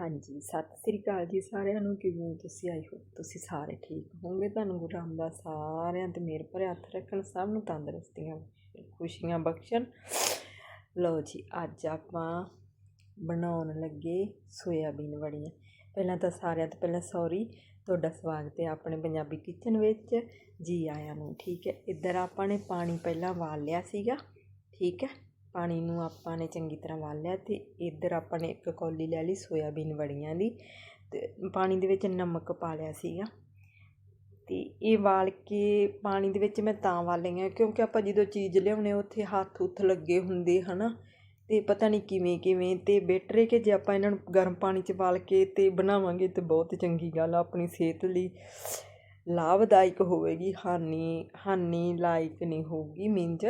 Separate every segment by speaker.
Speaker 1: ਹਾਂਜੀ, ਸਤਿ ਸ੍ਰੀ ਅਕਾਲ ਜੀ ਸਾਰਿਆਂ ਨੂੰ, ਕਿਵੇਂ ਹੋ ਤੁਸੀਂ? ਆਈ ਹੋ ਤੁਸੀਂ ਸਾਰੇ ਠੀਕ ਹੋਵੋਗੇ। ਤੁਹਾਨੂੰ ਗੁਰੂ ਰਾਮਦਾਸ ਸਾਰਿਆਂ ਤੇ ਮਿਹਰ ਭਰੇ ਹੱਥ ਰੱਖਣ, ਸਭ ਨੂੰ ਤੰਦਰੁਸਤੀਆਂ, ਖੁਸ਼ੀਆਂ ਬਖਸ਼ਣ। ਲਓ ਜੀ, ਅੱਜ ਆਪਾਂ ਬਣਾਉਣ ਲੱਗੇ ਸੋਇਆਬੀਨ ਵੜੀਆਂ। ਪਹਿਲਾਂ ਤਾਂ ਸਾਰਿਆਂ ਤੋਂ ਪਹਿਲਾਂ ਸੌਰੀ ਤੁਹਾਡਾ ਸਵਾਗਤ ਹੈ ਆਪਣੇ ਪੰਜਾਬੀ ਕਿਚਨ ਵਿੱਚ। ਜੀ ਆਇਆਂ ਨੂੰ, ਠੀਕ ਹੈ। ਇੱਧਰ ਆਪਾਂ ਨੇ ਪਾਣੀ ਪਹਿਲਾਂ ਵਾਲ ਲਿਆ ਸੀਗਾ, ਠੀਕ ਹੈ। ਪਾਣੀ ਨੂੰ ਆਪਾਂ ਨੇ ਚੰਗੀ ਤਰ੍ਹਾਂ ਵਾਲ ਲਿਆ ਤੇ ਇੱਧਰ ਆਪਾਂ ਨੇ ਇੱਕ ਕੌਲੀ ਲੈ ਲਈ ਸੋਇਆਬੀਨ ਵੜੀਆਂ ਦੀ ਅਤੇ ਪਾਣੀ ਦੇ ਵਿੱਚ ਨਮਕ ਪਾ ਲਿਆ ਸੀਗਾ। ਅਤੇ ਇਹ ਵਾਲ ਕੇ ਪਾਣੀ ਦੇ ਵਿੱਚ ਮੈਂ ਤਾਂ ਵਾਲੀਆਂ ਕਿਉਂਕਿ ਆਪਾਂ ਜਦੋਂ ਚੀਜ਼ ਲਿਆਉਣੇ ਉੱਥੇ ਹੱਥ ਹੁੱਥ ਲੱਗੇ ਹੁੰਦੇ ਹਨਾ। ਤੇ ਪਤਾ ਨਹੀਂ ਕਿਵੇਂ ਕਿਵੇਂ ਤੇ ਬੈਟਰ ਹੈ ਕਿ ਜੇ ਆਪਾਂ ਇਹਨਾਂ ਨੂੰ ਗਰਮ ਪਾਣੀ 'ਚ ਬਾਲ ਕੇ ਤੇ ਬਣਾਵਾਂਗੇ ਤੇ ਬਹੁਤ ਚੰਗੀ ਗੱਲ ਆ, ਆਪਣੀ ਸਿਹਤ ਲਈ ਲਾਭਦਾਇਕ ਹੋਵੇਗੀ, ਹਾਨੀ ਹਾਨੀ ਲਾਇਕ ਨਹੀਂ ਹੋਊਗੀ ਮੀਨਜ਼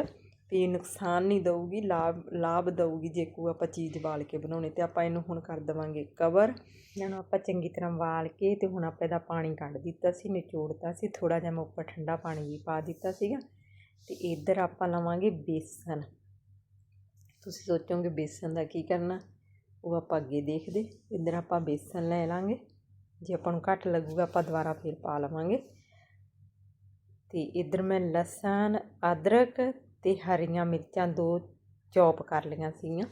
Speaker 1: ਵੀ ਨੁਕਸਾਨ ਨਹੀਂ ਦਊਗੀ, ਲਾਭ ਲਾਭ ਦਊਗੀ ਜੇ ਕੋਈ ਆਪਾਂ ਚੀਜ਼ ਵਾਲ ਕੇ ਬਣਾਉਣੀ ਤੇ ਆਪਾਂ ਇਹਨੂੰ ਹੁਣ ਕਰ ਦੇਵਾਂਗੇ ਕਵਰ ਇਹਨਾਂ ਨੂੰ ਆਪਾਂ ਚੰਗੀ ਤਰ੍ਹਾਂ ਵਾਲ ਕੇ ਅਤੇ ਹੁਣ ਆਪਾਂ ਇਹਦਾ ਪਾਣੀ ਕੱਢ ਦਿੱਤਾ ਸੀ, ਨਿਚੋੜਤਾ ਸੀ, ਥੋੜ੍ਹਾ ਜਿਹਾ ਮੈਂ ਉੱਪਰ ਠੰਡਾ ਪਾਣੀ ਵੀ ਪਾ ਦਿੱਤਾ ਸੀਗਾ। ਅਤੇ ਇੱਧਰ ਆਪਾਂ ਲਵਾਂਗੇ ਬੇਸਨ। ਤੁਸੀਂ ਸੋਚੋਗੇ ਬੇਸਨ ਦਾ ਕੀ ਕਰਨਾ? ਉਹ ਆਪਾਂ ਅੱਗੇ ਦੇਖਦੇ। ਇੱਧਰ ਆਪਾਂ ਬੇਸਨ ਲੈ ਲਾਂਗੇ। ਜੇ ਆਪਾਂ ਨੂੰ ਘੱਟ ਲੱਗੂਗਾ, ਆਪਾਂ ਦੁਬਾਰਾ ਫਿਰ ਪਾ ਲਵਾਂਗੇ। ਤੇ ਇੱਧਰ ਮੈਂ ਲਸਣ, ਅਦਰਕ ਅਤੇ ਹਰੀਆਂ ਮਿਰਚਾਂ ਦੋ ਚੌਪ ਕਰ ਲਈਆਂ ਸੀਗੀਆਂ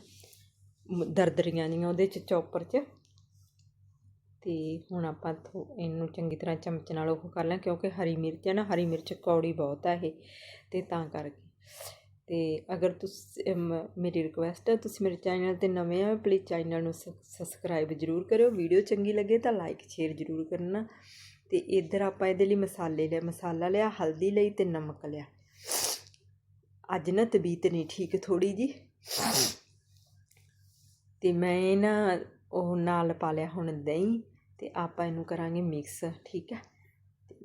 Speaker 1: ਦਰਦਰੀਆਂ ਜੀਆਂ ਉਹਦੇ ਚ ਚੌਪਰ ਚ। ਅਤੇ ਹੁਣ ਆਪਾਂ ਇਹਨੂੰ ਚੰਗੀ ਤਰ੍ਹਾਂ ਚਮਚ ਨਾਲ ਉਹ ਕਰ ਲਾਂ, ਕਿਉਂਕਿ ਹਰੀ ਮਿਰਚ ਹੈ ਨਾ, ਹਰੀ ਮਿਰਚ ਕੌੜੀ ਬਹੁਤ ਹੈ ਇਹ ਅਤੇ ਤਾਂ ਕਰਕੇ। ਅਤੇ ਅਗਰ ਤੁਸੀਂ ਮੇਰੀ ਰਿਕੁਐਸਟ ਹੈ, ਤੁਸੀਂ ਮੇਰੇ ਚੈਨਲ ਤੇ ਨਵੇਂ ਆ ਪਲੀਜ਼ ਚੈਨਲ ਨੂੰ ਸਬਸਕ੍ਰਾਈਬ ਜ਼ਰੂਰ ਕਰਿਓ। ਵੀਡੀਓ ਚੰਗੀ ਲੱਗੇ ਤਾਂ ਲਾਈਕ ਸ਼ੇਅਰ ਜ਼ਰੂਰ ਕਰਨਾ। ਅਤੇ ਇੱਧਰ ਆਪਾਂ ਇਹਦੇ ਲਈ ਮਸਾਲੇ ਲਿਆ, ਮਸਾਲਾ ਲਿਆ, ਹਲਦੀ ਲਈ ਅਤੇ ਨਮਕ ਲਿਆ। ਅੱਜ ਨਾ ਤਬੀਅਤ ਨਹੀਂ ਠੀਕ ਥੋੜੀ ਜੀ ਤੇ ਮੈਂ ਨਾ ਉਹ ਨਾਲ ਪਾ ਲਿਆ ਹੁਣ ਦਹੀਂ ਤੇ ਆਪਾਂ ਇਹਨੂੰ ਕਰਾਂਗੇ ਮਿਕਸ, ਠੀਕ ਹੈ?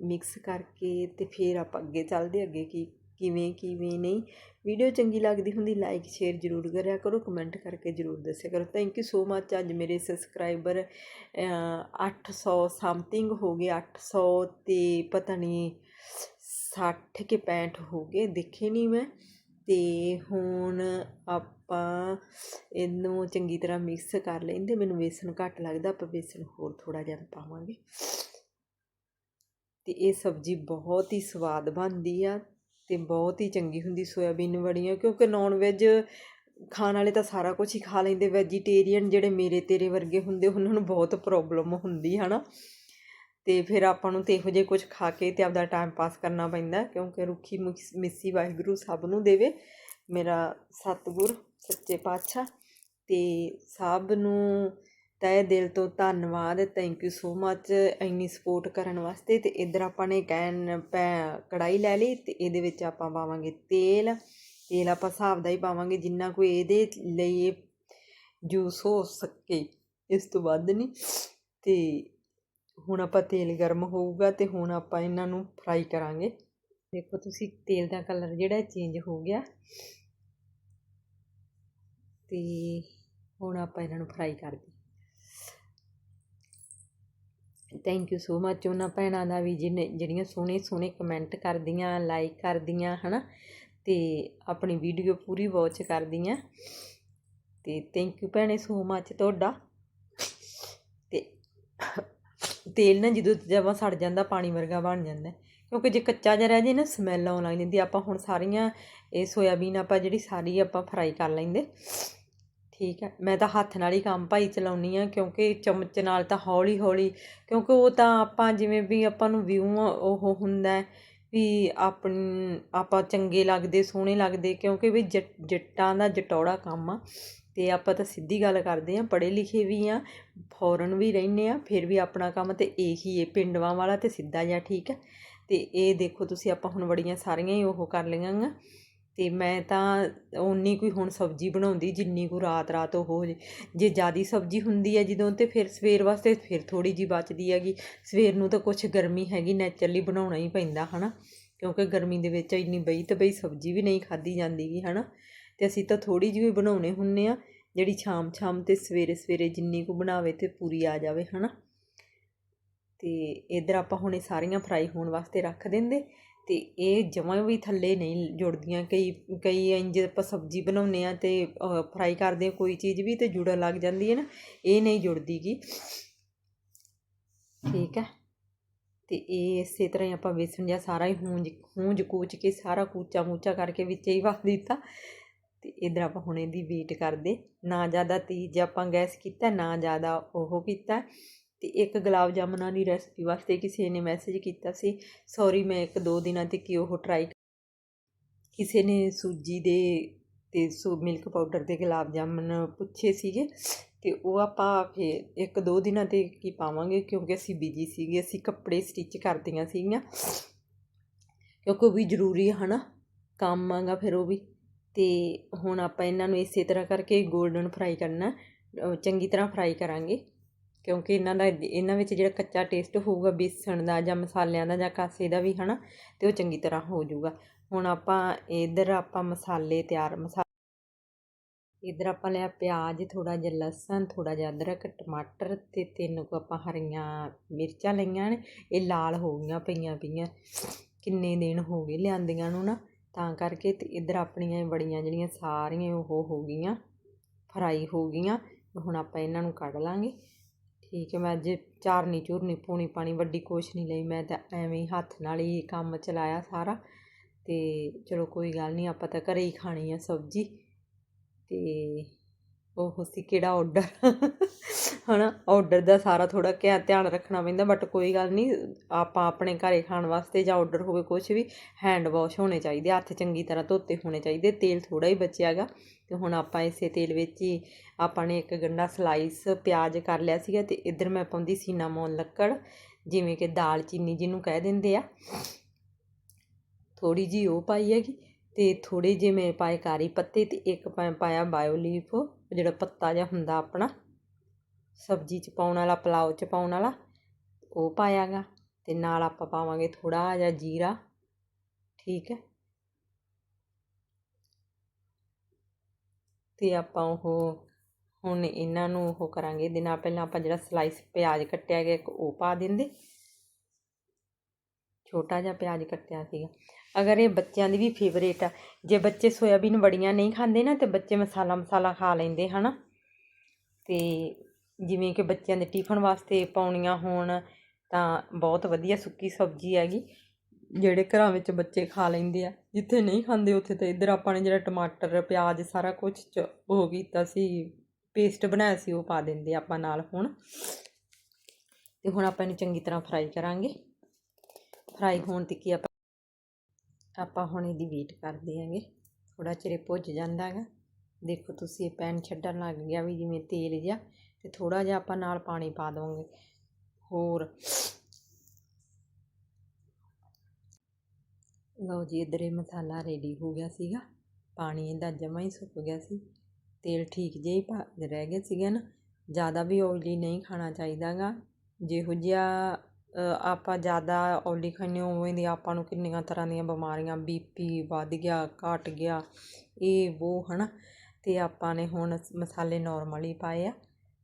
Speaker 1: ਮਿਕਸ ਕਰਕੇ ਤੇ ਫਿਰ ਆਪਾਂ ਅੱਗੇ ਚੱਲਦੇ ਅੱਗੇ ਕੀ ਕਿਵੇਂ ਕਿਵੇਂ ਨਹੀਂ। ਵੀਡੀਓ ਚੰਗੀ ਲੱਗਦੀ ਹੁੰਦੀ ਲਾਈਕ, ਸ਼ੇਅਰ ਜ਼ਰੂਰ ਕਰਿਆ ਕਰੋ, ਕਮੈਂਟ ਕਰਕੇ ਜ਼ਰੂਰ ਦੱਸਿਆ ਕਰੋ। ਥੈਂਕ ਯੂ ਸੋ ਮੱਚ ਅੱਜ ਮੇਰੇ ਸਬਸਕ੍ਰਾਈਬਰ 800 ਸਮਥਿੰਗ ਹੋ ਗਏ 800 ਤੇ ਪਤਾ ਨਹੀਂ 60 ਕੇ 65 ਹੋ ਗਏ, ਦੇਖੇ ਨਹੀਂ ਮੈਂ। ਅਤੇ ਹੁਣ ਆਪਾਂ ਇਹਨੂੰ ਚੰਗੀ ਤਰ੍ਹਾਂ ਮਿਕਸ ਕਰ ਲੈਂਦੇ। ਮੈਨੂੰ ਵੇਸਣ ਘੱਟ ਲੱਗਦਾ, ਆਪਾਂ ਵੇਸਣ ਹੋਰ ਥੋੜ੍ਹਾ ਜਿਹਾ ਪਾਵਾਂਗੇ। ਅਤੇ ਇਹ ਸਬਜ਼ੀ ਬਹੁਤ ਹੀ ਸਵਾਦ ਬਣਦੀ ਆ ਅਤੇ ਬਹੁਤ ਹੀ ਚੰਗੀ ਹੁੰਦੀ ਸੋਇਆਬੀਨ ਵੜੀਆਂ, ਕਿਉਂਕਿ ਨੌਨ ਵੈਜ ਖਾਣ ਵਾਲੇ ਤਾਂ ਸਾਰਾ ਕੁਝ ਹੀ ਖਾ ਲੈਂਦੇ। ਵੈਜੀਟੇਰੀਅਨ ਜਿਹੜੇ ਮੇਰੇ ਤੇਰੇ ਵਰਗੇ ਹੁੰਦੇ, ਉਹਨਾਂ ਨੂੰ ਬਹੁਤ ਪ੍ਰੋਬਲਮ ਹੁੰਦੀ ਹੈ ਨਾ ਅਤੇ ਫਿਰ ਆਪਾਂ ਨੂੰ ਤਾਂ ਇਹੋ ਜਿਹੇ ਕੁਝ ਖਾ ਕੇ ਅਤੇ ਆਪਦਾ ਟਾਈਮ ਪਾਸ ਕਰਨਾ ਪੈਂਦਾ, ਕਿਉਂਕਿ ਰੁੱਖੀ ਮਿੱਸੀ ਵਾਹਿਗੁਰੂ ਸਭ ਨੂੰ ਦੇਵੇ। ਮੇਰਾ ਸਤਿਗੁਰ, ਸੱਚੇ ਪਾਤਸ਼ਾਹ। ਅਤੇ ਸਭ ਨੂੰ ਤਹਿ ਦਿਲ ਤੋਂ ਧੰਨਵਾਦ ਥੈਂਕ ਯੂ ਸੋ ਮੱਚ ਇੰਨੀ ਸਪੋਰਟ ਕਰਨ ਵਾਸਤੇ। ਤੇ ਇਧਰ ਆਪਾਂ ਨੇ ਕੈਨ ਪੈ ਕੜਾਈ ਲੈ ਲਈ ਤੇ ਇਹਦੇ ਵਿੱਚ ਆਪਾਂ ਪਾਵਾਂਗੇ ਤੇਲ। ਤੇਲ ਆਪਾਂ ਹਿਸਾਬ ਦਾ ਹੀ ਪਾਵਾਂਗੇ, ਜਿੰਨਾ ਕੋਈ ਇਹਦੇ ਲਈ ਜੂਸ ਹੋ ਸਕੇ, ਇਸ ਤੋਂ ਵੱਧ ਨਹੀਂ। ਤੇ ਹੁਣ ਆਪਾਂ ਤੇਲ ਗਰਮ ਹੋਊਗਾ ਅਤੇ ਹੁਣ ਆਪਾਂ ਇਹਨਾਂ ਨੂੰ ਫਰਾਈ ਕਰਾਂਗੇ। ਦੇਖੋ ਤੁਸੀਂ ਤੇਲ ਦਾ ਕਲਰ ਜਿਹੜਾ ਚੇਂਜ ਹੋ ਗਿਆ। ਤੇ ਹੁਣ ਆਪਾਂ ਇਹਨਾਂ ਨੂੰ ਫਰਾਈ ਕਰਦੇ ਥੈਂਕ ਯੂ ਸੋ ਮੱਚ ਉਹਨਾਂ ਭੈਣਾਂ ਦਾ ਵੀ ਜਿਹਨੇ ਜਿਹੜੀਆਂ ਸੋਹਣੇ ਸੋਹਣੇ ਕਮੈਂਟ ਕਰਦੀਆਂ ਲਾਈਕ ਕਰਦੀਆਂ, ਹਨਾ? ਤੇ ਆਪਣੀ ਵੀਡੀਓ ਪੂਰੀ ਵਾਚ ਕਰਦੀਆਂ। ਤੇ ਥੈਂਕ ਯੂ ਭੈਣੇ ਸੋ ਮੱਚ ਤੁਹਾਡਾ ਤੇ ਤੇਲ ਨਾ ਜਦੋਂ ਜਮਾਂ ਸੜ ਜਾਂਦਾ, ਪਾਣੀ ਵਰਗਾ ਬਣ ਜਾਂਦਾ। ਕਿਉਂਕਿ ਜੇ ਕੱਚਾ ਜਿਹਾ ਰਹਿ ਜੇ ਨਾ ਸਮੈਲ ਆਉਣ ਲੱਗ ਜਾਂਦੀ। ਆਪਾਂ ਹੁਣ ਸਾਰੀਆਂ ਇਹ ਸੋਇਆਬੀਨ ਆਪਾਂ ਜਿਹੜੀ ਸਾਰੀ ਆਪਾਂ ਫਰਾਈ ਕਰ ਲੈਂਦੇ। ਠੀਕ ਹੈ, ਮੈਂ ਤਾਂ ਹੱਥ ਨਾਲ ਹੀ ਕੰਮ ਭਾਈ ਚਲਾਉਣੀ ਆ ਕਿਉਂਕਿ ਚਮਚ ਨਾਲ ਤਾਂ ਹੌਲੀ ਹੌਲੀ ਕਿਉਂਕਿ ਉਹ ਤਾਂ ਆਪਾਂ ਜਿਵੇਂ ਵੀ ਆਪਾਂ ਨੂੰ ਵਿਊ ਉਹ ਹੁੰਦਾ ਵੀ ਆਪਣ, ਆਪਾਂ ਚੰਗੇ ਲੱਗਦੇ, ਸੋਹਣੇ ਲੱਗਦੇ, ਕਿਉਂਕਿ ਵੀ ਜੱਟਾਂ ਦਾ ਜਟੌੜਾ ਕੰਮ ਆ। ਅਤੇ ਆਪਾਂ ਤਾਂ ਸਿੱਧੀ ਗੱਲ ਕਰਦੇ ਹਾਂ, ਪੜ੍ਹੇ ਲਿਖੇ ਵੀ ਹਾਂ ਫੋਰਨ ਵੀ ਰਹਿੰਦੇ ਹਾਂ, ਫਿਰ ਵੀ ਆਪਣਾ ਕੰਮ ਤਾਂ ਇਹੀ ਹੈ ਪਿੰਡਵਾਂ ਵਾਲਾ ਤੇ ਸਿੱਧਾ ਜਿਹਾ ਠੀਕ ਹੈ। ਤੇ ਇਹ ਦੇਖੋ ਤੁਸੀਂ ਆਪਾਂ ਹੁਣ ਬੜੀਆਂ ਸਾਰੀਆਂ ਹੀ ਉਹ ਕਰ ਲਈਆਂ ਗਾ ਅਤੇ ਮੈਂ ਤਾਂ ਉਨੀ ਕੁ ਹੁਣ ਸਬਜ਼ੀ ਬਣਾਉਂਦੀ, ਜਿੰਨੀ ਕੁ ਰਾਤ ਰਾਤ ਉਹ ਜੇ ਜਿਆਦੀ ਸਬਜ਼ੀ ਹੁੰਦੀ ਹੈ ਜਦੋਂ ਤੇ ਫਿਰ ਸਵੇਰ ਵਾਸਤੇ ਫਿਰ ਥੋੜ੍ਹੀ ਜੀ ਬਚਦੀ ਹੈਗੀ। ਸਵੇਰ ਨੂੰ ਤਾਂ ਕੁਛ ਗਰਮੀ ਹੈਗੀ, ਨੇਚਰਲੀ ਬਣਾਉਣਾ ਹੀ ਪੈਂਦਾ ਹਨਾ। ਕਿਉਂਕਿ ਗਰਮੀ ਦੇ ਵਿੱਚ ਇੰਨੀ ਬਈ ਤੇ ਬਈ ਸਬਜ਼ੀ ਵੀ ਨਹੀਂ ਖਾਧੀ ਖਾਦੀ ਜਾਂਦੀਗੀ ਹਨਾ। ਤੇ ਅਸੀਂ ਤਾਂ ਥੋੜੀ ਜਿਹੀ ਬਣਾਉਣੇ ਹੁੰਨੇ ਆ ਜਿਹੜੀ ਸ਼ਾਮ ਸ਼ਾਮ ਤੇ ਸਵੇਰੇ ਸਵੇਰੇ ਜਿੰਨੀ ਕੁ ਬਣਾਵੇ ਤੇ ਪੂਰੀ ਆ ਜਾਵੇ, ਹਨਾ? ਤੇ ਇਧਰ ਆਪਾਂ ਹੁਣ ਇਹ ਸਾਰੀਆਂ ਫਰਾਈ ਹੋਣ ਵਾਸਤੇ ਰੱਖ ਦਿੰਦੇ, ਤੇ ਇਹ ਜਮਾਂ ਵੀ ਥੱਲੇ ਨਹੀਂ ਜੁੜਦੀਆਂ, ਕਈ ਕਈ ਇੰਜ ਆਪਾਂ ਸਬਜ਼ੀ ਬਣਾਉਂਦੇ ਆ ਤੇ ਫਰਾਈ ਕਰਦੇ ਕੋਈ ਚੀਜ਼ ਵੀ ਤੇ ਜੁੜਨ ਲੱਗ ਜਾਂਦੀ ਹੈ ਨਾ, ਇਹ ਨਹੀਂ ਜੁੜਦੀ ਗੀ ਠੀਕ ਹੈ? ਤੇ ਇਹ ਇਸੇ ਤਰ੍ਹਾਂ ਹੀ ਆਪਾਂ ਵੇਸਣ ਜਿਹਾ ਸਾਰਾ ਹੀ ਹੂੰਜ ਹੂੰਜ ਕੂਚ ਕੇ ਸਾਰਾ ਕੂਚਾ ਮੂਚਾ ਕਰਕੇ ਵਿੱਚ ਹੀ ਪਾ ਦਿੱਤਾ। ਤੇ ਇਧਰ ਆਪਾਂ ਹੁਣ ਇਹਦੀ ਵੇਟ ਕਰਦੇ। ਨਾ ਜ਼ਿਆਦਾ ਤੇਜ਼ ਆਪਾਂ ਗੈਸ ਕੀਤਾ, ਨਾ ਜ਼ਿਆਦਾ ਉਹ ਕੀਤਾ। ਤੇ ਇੱਕ ਗੁਲਾਬ ਜਾਮਨਾਂ ਦੀ ਰੈਸਪੀ ਵਾਸਤੇ ਕਿਸੇ ਨੇ ਮੈਸੇਜ ਕੀਤਾ ਸੀ। ਸੌਰੀ ਮੈਂ ਇੱਕ ਦੋ ਦਿਨਾਂ 'ਤੇ ਹੀ ਉਹ ਟਰਾਈ ਕਿਸੇ ਨੇ ਸੂਜੀ ਦੇ ਤੇ ਸੂ ਮਿਲਕ ਪਾਊਡਰ ਦੇ ਗੁਲਾਬ ਜਾਮਨ ਪੁੱਛੇ ਸੀਗੇ। ਤੇ ਉਹ ਆਪਾਂ ਫਿਰ ਇੱਕ ਦੋ ਦਿਨਾਂ ਤੇ ਕੀ ਪਾਵਾਂਗੇ ਕਿਉਂਕਿ ਅਸੀਂ ਬਿਜ਼ੀ ਸੀਗੇ। ਅਸੀਂ ਕੱਪੜੇ ਸਟਿਚ ਕਰਦੀਆਂ ਸੀਗੀਆਂ। ਕਿਉਂਕਿ ਉਹ ਵੀ ਜ਼ਰੂਰੀ ਹੈ ਨਾ ਕੰਮ ਆਗਾ ਫਿਰ ਉਹ ਵੀ। ਅਤੇ ਹੁਣ ਆਪਾਂ ਇਹਨਾਂ ਨੂੰ ਇਸੇ ਤਰ੍ਹਾਂ ਕਰਕੇ ਗੋਲਡਨ ਫਰਾਈ ਕਰਨਾ ਚੰਗੀ ਤਰ੍ਹਾਂ ਫਰਾਈ ਕਰਾਂਗੇ। ਕਿਉਂਕਿ ਇਹਨਾਂ ਦਾ ਇਹਨਾਂ ਵਿੱਚ ਜਿਹੜਾ ਕੱਚਾ ਟੇਸਟ ਹੋਊਗਾ, ਬੇਸਣ ਦਾ ਜਾਂ ਮਸਾਲਿਆਂ ਦਾ ਜਾਂ ਕਾਸੇ ਦਾ ਵੀ ਹੈ ਨਾ ਅਤੇ ਉਹ ਚੰਗੀ ਤਰ੍ਹਾਂ ਹੋ ਜਾਊਗਾ। ਹੁਣ ਆਪਾਂ ਇਧਰ ਆਪਾਂ ਮਸਾਲੇ ਤਿਆਰ, ਮਸਾ, ਇਧਰ ਆਪਾਂ ਲਿਆ ਪਿਆਜ਼ ਥੋੜਾ ਜਿਹਾ ਲਸਣ ਥੋੜਾ ਜਿਹਾ ਅਦਰਕ, ਟਮਾਟਰ ਤੇ ਤਿੰਨ ਕੁ ਆਪਾਂ ਹਰੀਆਂ ਮਿਰਚਾਂ ਲਈਆਂ ਨੇ। ਇਹ ਲਾਲ ਹੋ ਗਈਆਂ ਪਈਆਂ ਪਈਆਂ ਕਿੰਨੇ ਦਿਨ ਹੋ ਗਏ ਲਿਆਂਦੀਆਂ ਨੂੰ ਨਾ। ਤਾਂ ਕਰਕੇ ਅਤੇ ਇੱਧਰ ਆਪਣੀਆਂ ਇਹ ਬੜੀਆਂ ਜਿਹੜੀਆਂ ਸਾਰੀਆਂ ਉਹ ਹੋ ਗਈਆਂ, ਫਰਾਈ ਹੋ ਗਈਆਂ, ਹੁਣ ਆਪਾਂ ਇਹਨਾਂ ਨੂੰ ਕੱਢ ਲਾਂਗੇ। ਠੀਕ ਹੈ, ਮੈਂ ਅੱਜ ਝਾਰਨੀ ਚੂਰਨੀ ਪੂਣੀ ਪਾਣੀ ਵੱਡੀ ਕੁਛ ਨਹੀਂ ਲਈ, ਮੈਂ ਤਾਂ ਐਵੇਂ ਹੀ ਹੱਥ ਨਾਲ ਹੀ ਕੰਮ ਚਲਾਇਆ ਸਾਰਾ। ਅਤੇ ਚਲੋ ਕੋਈ ਗੱਲ ਨਹੀਂ, ਆਪਾਂ ਤਾਂ ਘਰੇ ਹੀ ਖਾਣੀ ਆ ਸਬਜ਼ੀ। ਅਤੇ ਉਹ ਸੀ ਕਿਹੜਾ ਔਡਰ ਹੈ ਨਾ ਔਡਰ ਦਾ ਸਾਰਾ ਥੋੜ੍ਹਾ ਕਿਆ ਧਿਆਨ ਰੱਖਣਾ ਪੈਂਦਾ ਬਟ ਕੋਈ ਗੱਲ ਨਹੀਂ ਆਪਾਂ ਆਪਣੇ ਘਰੇ ਖਾਣ ਵਾਸਤੇ ਜਾਂ ਔਡਰ ਹੋਵੇ ਕੁਝ ਵੀ ਹੈਂਡ ਵਾਸ਼ ਹੋਣੇ ਚਾਹੀਦੇ, ਹੱਥ ਚੰਗੀ ਤਰ੍ਹਾਂ ਧੋਤੇ ਹੋਣੇ ਚਾਹੀਦੇ, ਤੇਲ ਥੋੜ੍ਹਾ ਹੀ ਬਚਿਆਗਾ ਤੇ ਹੁਣ ਆਪਾਂ ਇਸੇ ਤੇਲ ਵਿੱਚ ਹੀ ਆਪਾਂ ਨੇ ਇੱਕ ਗੰਡਾ ਸਲਾਈਸ ਪਿਆਜ਼ ਕਰ ਲਿਆ ਸੀਗਾ ਤੇ ਇੱਧਰ ਮੈਂ ਪਾਉਂਦੀ ਸੀ ਨਮੋਨ ਲੱਕੜ, ਜਿਵੇਂ ਕਿ ਦਾਲ ਚੀਨੀ ਜਿਹਨੂੰ ਕਹਿ ਦਿੰਦੇ ਆ। ਥੋੜੀ ਜੀ ਉਹ ਪਾਈ ਹੈਗੀ ਤੇ ਥੋੜੇ ਜਿਹੇ ਮੈਂ ਪਾਏ ਕਾਰੀ ਪੱਤੇ ਤੇ ਇੱਕ ਮੈਂ ਪਾਇਆ ਬਾਇਓਲੀਫ ਜਿਹੜਾ ਪੱਤਾ ਜਿਹਾ ਹੁੰਦਾ ਆਪਣਾ, ਸਬਜ਼ੀ ਚ ਪਾਉਣ ਵਾਲਾ, ਪਲਾਓ ਚ ਪਾਉਣ ਵਾਲਾ, ਉਹ ਪਾਇਆ ਗਾ। ਅਤੇ ਨਾਲ ਆਪਾਂ ਪਾਵਾਂਗੇ ਥੋੜ੍ਹਾ ਜਿਹਾ ਜੀਰਾ, ਠੀਕ ਹੈ। ਅਤੇ ਆਪਾਂ ਉਹ, ਹੁਣ ਇਹਨਾਂ ਨੂੰ ਉਹ ਕਰਾਂਗੇ ਇਹਦੇ ਨਾਲ ਪਹਿਲਾਂ ਆਪਾਂ ਜਿਹੜਾ ਸਲਾਈਸ ਪਿਆਜ਼ ਕੱਟਿਆ ਗਿਆ, ਇੱਕ ਉਹ ਪਾ ਦਿੰਦੇ। ਛੋਟਾ ਜਿਹਾ ਪਿਆਜ਼ ਕੱਟਿਆ ਸੀਗਾ। ਅਗਰ ਇਹ ਬੱਚਿਆਂ ਦੀ ਵੀ ਫੇਵਰੇਟ ਆ, ਜੇ ਬੱਚੇ ਸੋਇਆਬੀਨ ਬੜੀਆਂ ਨਹੀਂ ਖਾਂਦੇ ਨਾ, ਤੇ ਬੱਚੇ ਮਸਾਲਾ ਮਸਾਲਾ ਖਾ ਲੈਂਦੇ, ਹਨਾ? ਤੇ ਜਿਵੇਂ ਕਿ ਬੱਚਿਆਂ ਦੇ ਟਿਫਨ ਵਾਸਤੇ ਪਾਉਣੀਆਂ ਹੋਣ, ਤਾਂ ਬਹੁਤ ਵਧੀਆ ਸੁੱਕੀ ਸਬਜ਼ੀ ਹੈਗੀ, ਜਿਹੜੇ ਘਰਾਂ ਵਿੱਚ ਬੱਚੇ ਖਾ ਲੈਂਦੇ ਆ। ਜਿੱਥੇ ਨਹੀਂ ਖਾਂਦੇ, ਉੱਥੇ ਤਾਂ ਇੱਧਰ ਆਪਾਂ ਨੇ ਜਿਹੜਾ ਟਮਾਟਰ, ਪਿਆਜ਼, ਸਾਰਾ ਕੁਝ ਚ ਉਹ ਕੀਤਾ ਸੀ ਪੇਸਟ ਬਣਾਇਆ ਸੀ, ਉਹ ਪਾ ਦਿੰਦੇ ਆਪਾਂ ਨਾਲ ਹੁਣ। ਤੇ ਹੁਣ ਆਪਾਂ ਇਹਨੂੰ ਚੰਗੀ ਤਰ੍ਹਾਂ ਫਰਾਈ ਕਰਾਂਗੇ। ਫਰਾਈ ਹੋਣ ਤੱਕ ਆਪਾਂ ਆਪਾਂ ਹੁਣ ਇਹਦੀ ਵੇਟ ਕਰਦੇ ਆਂਗੇ ਥੋੜਾ ਚਿਰ ਭੁੱਜ ਜਾਂਦਾ ਹੈਗਾ। ਦੇਖੋ ਤੁਸੀਂ ਇਹ ਪੈਨ ਛੱਡਣ ਲੱਗ ਗਿਆ ਵੀ ਜਿਵੇਂ ਤੇਲ ਜਿਹਾ, ਤੇ ਥੋੜਾ ਜਿਹਾ ਆਪਾਂ ਨਾਲ ਪਾਣੀ ਪਾ ਦਵਾਂਗੇ। ਹੋਰ। ਲਓ ਜੀ, ਇਧਰ ਇਹ ਮਸਾਲਾ ਰੈਡੀ ਹੋ ਗਿਆ ਸੀਗਾ। ਪਾਣੀ ਇਹਦਾ ਜਮਾ ਹੀ ਸੁੱਕ ਗਿਆ ਸੀ। ਤੇਲ ਠੀਕ ਜਿਹਾ ਹੀ ਪਾ ਰਹਿ ਗਿਆ ਸੀਗਾ ਨਾ। ਜ਼ਿਆਦਾ ਵੀ ਓਇਲੀ ਨਹੀਂ ਖਾਣਾ ਚਾਹੀਦਾਗਾ ਜਿਹੋ ਜਿਹਾ ਆਪਾਂ ਜ਼ਿਆਦਾ ਓਇਲੀ ਖਾਂਦੇ ਉਵੇਂ ਦੀ ਆਪਾਂ ਨੂੰ ਕਿੰਨੀਆਂ ਤਰ੍ਹਾਂ ਦੀਆਂ ਬਿਮਾਰੀਆਂ, ਬੀ ਪੀ ਵੱਧ ਗਿਆ, ਘੱਟ ਗਿਆ, ਇਹ ਬਹੁ ਹੈ ਨਾ ਅਤੇ ਆਪਾਂ ਨੇ ਹੁਣ ਮਸਾਲੇ ਨੋਰਮਲ ਹੀ ਪਾਏ ਆ।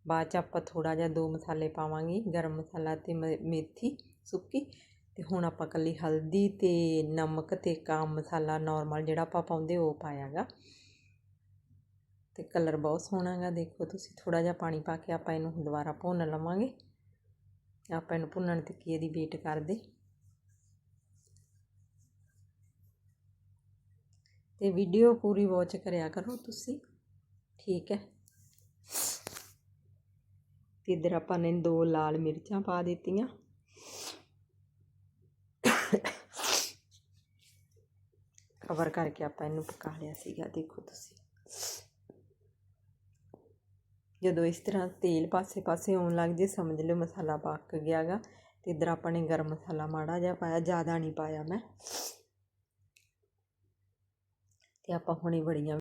Speaker 1: ਬਾਅਦ ਚ ਆਪਾਂ ਥੋੜ੍ਹਾ ਜਿਹਾ ਦੋ ਮਸਾਲੇ ਪਾਵਾਂਗੇ, ਗਰਮ ਮਸਾਲਾ ਅਤੇ ਮ, ਮੇਥੀ ਸੁੱਕੀ। ਅਤੇ ਹੁਣ ਆਪਾਂ ਇਕੱਲੀ ਹਲਦੀ ਅਤੇ ਨਮਕ ਅਤੇ ਕਾਮ ਮਸਾਲਾ ਨੋਰਮਲ ਜਿਹੜਾ ਆਪਾਂ ਪਾਉਂਦੇ ਉਹ ਪਾਇਆ ਗਾ। ਅਤੇ ਕਲਰ ਬਹੁਤ ਸੋਹਣਾ ਗਾ, ਦੇਖੋ ਤੁਸੀਂ ਥੋੜ੍ਹਾ ਜਿਹਾ ਪਾਣੀ ਪਾ ਕੇ ਆਪਾਂ ਇਹਨੂੰ ਦੁਬਾਰਾ ਭੁੰਨ ਲਵਾਂਗੇ। ਆਪਾਂ ਇਹਨੂੰ ਭੁੰਨਣ ਤੇ ਕੀ ਇਹਦੀ ਵੇਟ ਕਰਦੇ। ਤੇ ਵੀਡੀਓ ਪੂਰੀ ਵਾਚ ਕਰਿਆ ਕਰੋ ਤੁਸੀਂ, ਠੀਕ ਹੈ। ਤੇ ਇਧਰ ਆਪਾਂ ਨੇ ਦੋ ਲਾਲ ਮਿਰਚਾਂ ਪਾ ਦਿੱਤੀਆਂ। ਕਵਰ ਕਰਕੇ ਆਪਾਂ ਇਹਨੂੰ ਪਕਾ ਲਿਆ ਸੀਗਾ, ਦੇਖੋ ਤੁਸੀਂ। ਜਦੋਂ ਇਸ ਤਰ੍ਹਾਂ ਤੇਲ ਪਾਸੇ-ਪਾਸੇ ਆਉਣ ਲੱਗ ਜੇ, ਸਮਝ ਲਿਓ ਮਸਾਲਾ ਪੱਕ ਗਿਆ ਗਾ, ਤੇ ਇਧਰ ਆਪਾਂ ਨੇ ਗਰਮ ਮਸਾਲਾ ਮਾੜਾ ਜਿਹਾ ਪਾਇਆ, ਜ਼ਿਆਦਾ ਨਹੀਂ ਪਾਇਆ ਮੈਂ। ਤੇ ਆਪਾਂ ਹੁਣੇ ਬੜੀਆਂ